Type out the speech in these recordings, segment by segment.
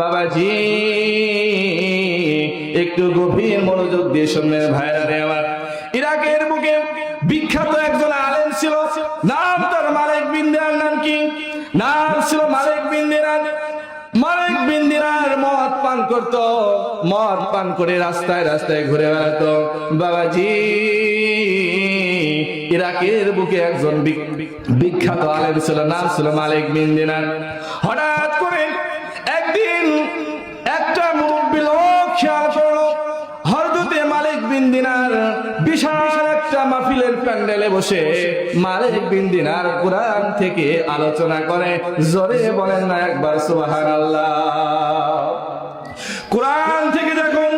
বাবাজি, একটু গভীর মনোযোগ দিয়ে শুনবেন ভাইরা রে আমার ইরাকের বুকে বিখ্যাত একজন আলেম ছিল, নাম তার মালিক বিন দিনার নাম কি? নাম ছিল মালিক বিন দিনার। মালিক বিন দিনার মদ পান করত, মদ পান করে রাস্তায় রাস্তায় ঘুরে বেড়াতো। বাবাজি, ইরাকের বুকে একজন বিখ্যাত আলেম ছিল, নাম ছিল মালিক বিন দিনার। হঠাৎ প্যান্ডেলে বসে মালিক বিন দিনার কোরআন থেকে আলোচনা করে। জোরে বলেন না একবার, সুবহানাল্লাহ। কোরআন থেকে যখন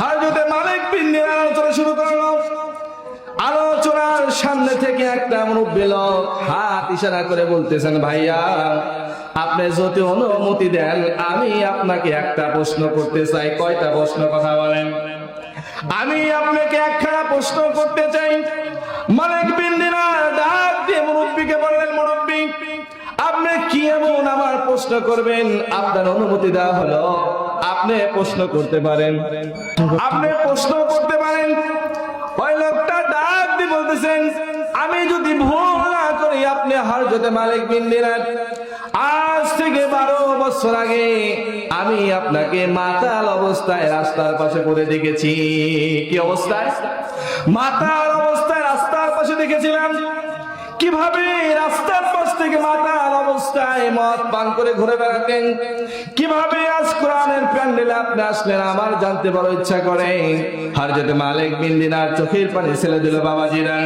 হরদতে মালিক বিন দিনার আলোচনা শুরু করল, আলোচনার সামনে থেকে একটা মুরব্বী লোক হাত ইশারা করে বলতেছেন, ভাইয়া, আপনি যদি অনুমতি দেন, আমি আপনাকে একটা প্রশ্ন করতে চাই। কয়টা প্রশ্ন কথা বলেন? আমি আপনাকে একখানা প্রশ্ন করতে চাই। মালিক বিন দিনার ডাক দিয়ে মুরব্বীকে বললেন, মুরব্বী, আপনি কি এমন আমার প্রশ্ন করবেন? আপনার অনুমতি দেওয়া হলো। আপনি প্রশ্ন করতে পারেন। আপনি প্রশ্ন করতে পারেন। ওই লোকটা ডাক দিয়ে বলতেছেন, আমি যদি ভুল না করি, আপনি হরজতে মালিক বিন দিনার। আজ থেকে বারো বছর আগে আমি আপনাকে মাতাল অবস্থায় রাস্তার পাশে পড়ে দেখেছি। কি অবস্থায়? মাতাল অবস্থায় রাস্তার পাশে দেখেছিলাম কীভাবে রাস্তার পাশ থেকে মাতাল অবস্থায় মদ পান করে ঘুরে বেড়াতেন? কীভাবে আজ কোরআনের প্যান্ডেলে আপনি আসলেন? আমার জানতে বড় ইচ্ছা করে। হারজতে মালিক বিন দিনার চোখের পানি ছেড়ে দিল বাবাজিরা।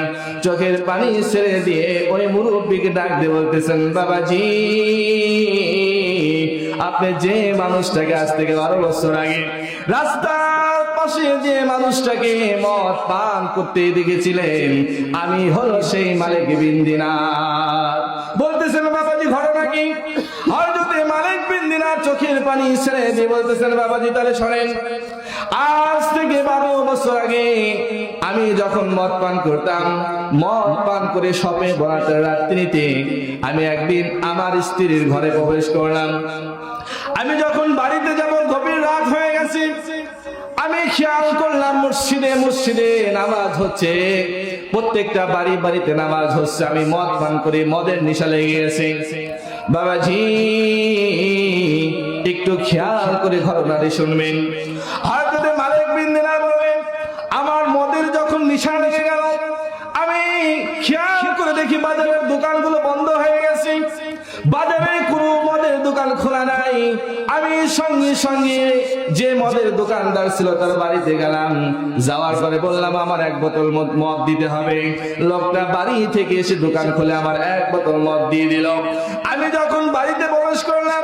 চোখের পানি ছেড়ে দিয়ে ওই মুরব্বীকে ডাক দিয়ে বলতেছেন, বাবাজি, আপনি যে মানুষটাকে আজ থেকে বারো বছর আগে রাস্তার পাশে যে মানুষটাকে মদ পান করতে দেখেছিলেন। আমি হলো সেই মালিক বিন দিনার। বলতেছেন, বাবাজি, ঘটনা কি? হয়তো মালিক বিন দিনার চোখের পানি ছেড়ে দিয়ে বলতেছেন, বাবাজি, তাহলে শোনেন, আজ থেকে বারো বছর আগে আমি যখন মদ পান করতাম, মদ পান করে শপে বরাতে রাত্রিতে আমি একদিন আমার স্ত্রীর ঘরে প্রবেশ করলাম। আমি যখন বাড়িতে যাব, গভীর রাত হয়ে গেছে। আমি খেয়াল করলাম মসজিদে মসজিদে নামাজ হচ্ছে। প্রত্যেকটা বাড়ি বাড়িতে নামাজ হচ্ছে। আমি মদ পান করে, মদের নিশা লেগে গেছে। বাবাজি, একটু খেয়াল করে ঘটনাটি শুনবেন। দোকান খোলা নাই। আমি সঙ্গে সঙ্গে যে মদের দোকানদার ছিল তার বাড়িতে গেলাম। যাওয়ার পরে বললাম, আমার এক বোতল মদ মদ দিতে হবে। লোকটা বাড়ি থেকে এসে দোকান খুলে আমার এক বোতল মদ দিয়ে দিল। আমি যখন বাড়িতে প্রবেশ করলাম,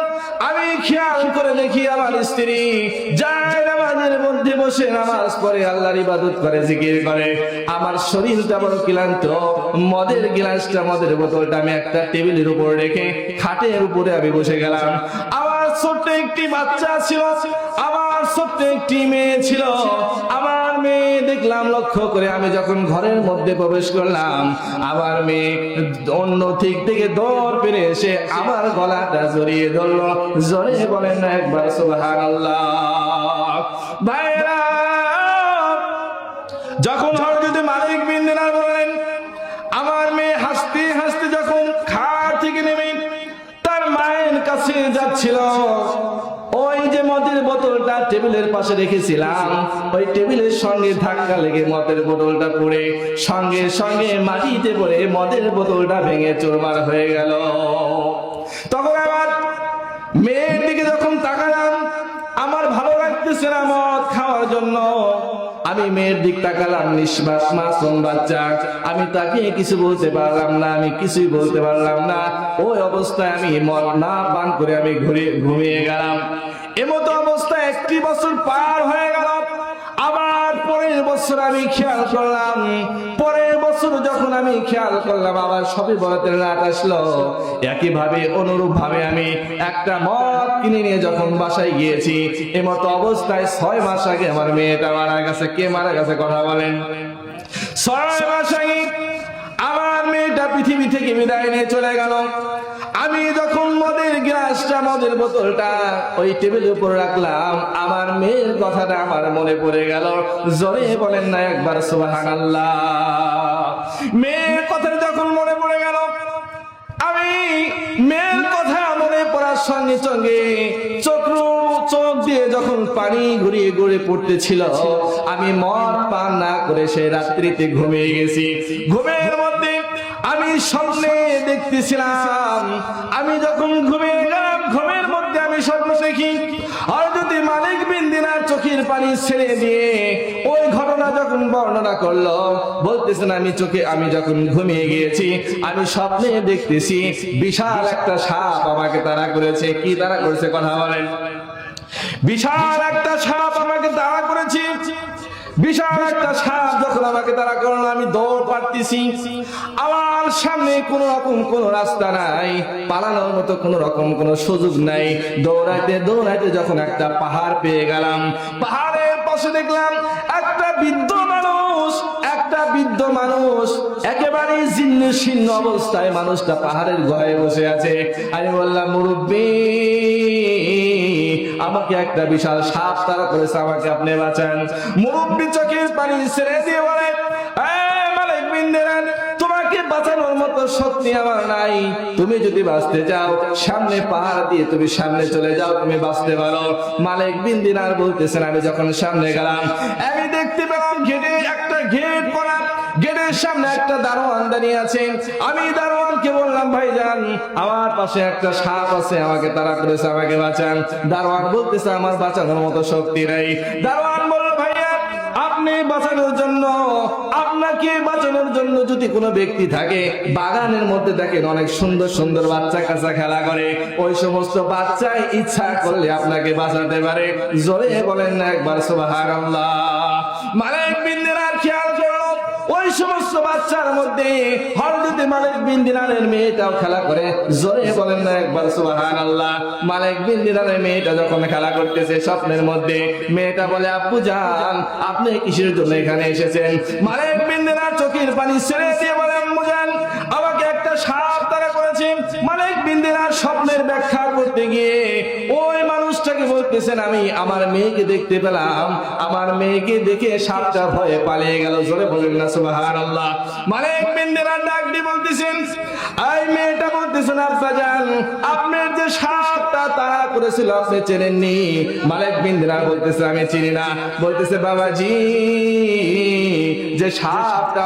আমি খেয়াল করে দেখি আমার স্ত্রী যায় নামাজের মধ্যে বসে নামাজ পড়ে, আল্লাহর ইবাদত করে, জিকির করে। আমার শরীরটা বড় ক্লান্ত। মদের গ্লাসটা মদের বোতলটা আমি একটা টেবিলের উপর রেখে খাটের উপরে আমি বসে গেলাম। ছোট্ট একটি বাচ্চা ছিল, আমার ছোট্ট একটি মেয়ে ছিল। আমার মেয়ে দেখলাম, লক্ষ্য করে আমি যখন ঘরের মধ্যে প্রবেশ করলাম, আমার মেয়ে অন্য দিক থেকে দৌড় পেরে এসে আমার গলাটা জড়িয়ে ধরলো। জোরে বলেন না একবার, সুবহানাল্লাহ। ভাইরা যখন হরজতে মালিক বললেন, আমার মেয়ে হাসতে হাসতে যখন খাট থেকে নেমে কাছে যাচ্ছিল ওই যে মদের বোতলটা টেবিলের পাশে রেখেছিলাম। ওই টেবিলের সঙ্গে ধাক্কা লেগে মদের বোতলটা পড়ে সঙ্গে সঙ্গে মাটিতে পড়ে মদের বোতলটা ভেঙে চুরমার হয়ে গেল। আমি মেয়ের দিক তাকালাম নিঃশ্বাস মাসুম বাচ্চা। আমি তাকে কিছু বলতে পারলাম না, আমি কিছুই বলতে পারলাম না। ওই অবস্থায় আমি মন না পান করে আমি ঘুরে ঘুমিয়ে গেলাম। এমতো অবস্থায় একটি বছর পার হয়ে গেল। আবার পরের বছর আমি খেয়াল করলাম, পরের বছর যখন আমি খেয়াল করলাম, আবার সবই বরাতের রাত আসলো। একইভাবে অনুরূপ ভাবে আমি একটা মদ কিনে নিয়ে যখন বাসায় গিয়েছি এমতো অবস্থায় ছয় মাস আগে আমার মেয়েটা মারা গেছে। কে মারা গেছে কথা বলেন? ছয় মাস আগে আমার মেয়েটা পৃথিবী থেকে বিদায় নিয়ে চলে গেল। আমি যখন মদের গ্লাসটা, মদের বোতলটা ওই টেবিলের উপর রাখলাম, আমার মেয়ের কথাটা আমার মনে পড়ে গেল। জোরে বলেন না একবার সুবাহান মেয়ের কথাটা যখন মনে পড়ে গেল, আমি মেয়ের কথা মনে পড়ার সঙ্গে সঙ্গে চক্র চোখ দিয়ে যখন পানি ঘুরিয়ে ঘুরে পড়তেছিল, আমি মদ পান না করে সে রাত্রিতে ঘুমিয়ে গেছি। আমি স্বপ্নে দেখতেছিলাম। আমি যখন ঘুমিয়ে গেলাম, ঘুমের মধ্যে আমি স্বপ্ন দেখি, আর যদি মালিক বিন দিনার চোখের পানি ছেড়ে দিয়ে ওই ঘটনা যখন বর্ণনা করল, বলতেছেন, আমি চোখে, আমি যখন ঘুমিয়ে গিয়েছি, আমি স্বপ্নে দেখতেছি, বিশাল একটা সাপ আমাকে তারা করেছে। কি তারা করেছে? কথা বলেন। বিশাল একটা সাপ আমাকে তারা করেছে। বিশাল একটা সাপ যখন আমাকে তাড়া করল, আমি দৌড় পারতেছি আমার সামনে রকম রাস্তা নাই, পালানোর মতো রকম সুযোগ নাই। দৌড়াইতে দৌড়াইতে যখন একটা পাহাড় পেয়ে গেলাম, পাহাড়ের পাশে দেখলাম একটা বৃদ্ধ মানুষ, একটা বৃদ্ধ মানুষ, একেবারে জীর্ণ শীর্ণ অবস্থায় মানুষটা পাহাড়ের গয়ে বসে আছে। আমি বললাম, মুরব্বী আমাকে একটা বিশাল সাপ তারা করেছে, আমাকে আপনি বাঁচান। মুরব্বী চোখের পানি ছেড়ে দিয়ে বলে মালিক তুমি যদি বাঁচতে চাও, সামনে তুমি সামনে চলে যাও, তুমি বাঁচতে পারো। বলতেছেন, আমি যখন সামনে গেলাম, আমি দেখতে পেলাম গেটে একটা ঘেট করা গেটের সামনে একটা দারোয়ান দাঁড়িয়ে আছে। আমি দারোয়ানকে বললাম, ভাইজান, আমার পাশে একটা সাপ আছে, আমাকে তারা করেছে, আমাকে বাঁচান। দারোয়ান বলতেছে, আমার বাঁচানোর মতো শক্তি নাই। দারোয়ান বলল, ভাইয়া, আপনি বাঁচানোর জন্য, আপনাকে বাঁচানোর জন্য যদি কোনো ব্যক্তি থাকে, বাগানের মধ্যে দেখেন অনেক সুন্দর সুন্দর বাচ্চা কাঁচা খেলা করে। ওই সমস্ত বাচ্চাই ইচ্ছা করলে আপনাকে বাঁচাতে পারে। জোরে বলেন না একবার সুবাহার আল্লাহ মালিক বিন্দিনার খেয়াল ওই সমস্ত বাচ্চার মধ্যে হরদতে মালিক বিন দিনারের মেয়েটাও খেলা করে। জোরে বলেন না একবার সুবাহান আল্লাহ মালিক বিন দিনারের মেয়েটা যখন খেলা করতেছে স্বপ্নের মধ্যে, মেয়েটা বলে, আপু যান, আপনি কিসের জন্য এখানে এসেছেন? মালিক বিন দিনার চোখের পানি ছেড়ে দিয়ে বলে বলতেছেন আমি আমার মেয়েকে দেখতে পেলাম। আমার মেয়েকে দেখে সাপটা ভয়ে পালিয়ে গেল। জোরে বলেন না সুবাহান আল্লাহ মালিক বিন দিনার ডাক বলতেছেন, এই মেয়েটা বলতেছেন আব্বা যান আপনার যে সাপটা তারা করেছিল, আপনি চেনেননি? মালিক বিন দিনার বলতেছে, আমি চিনি না। বলতেছে, বাবাজি, যে সাপটা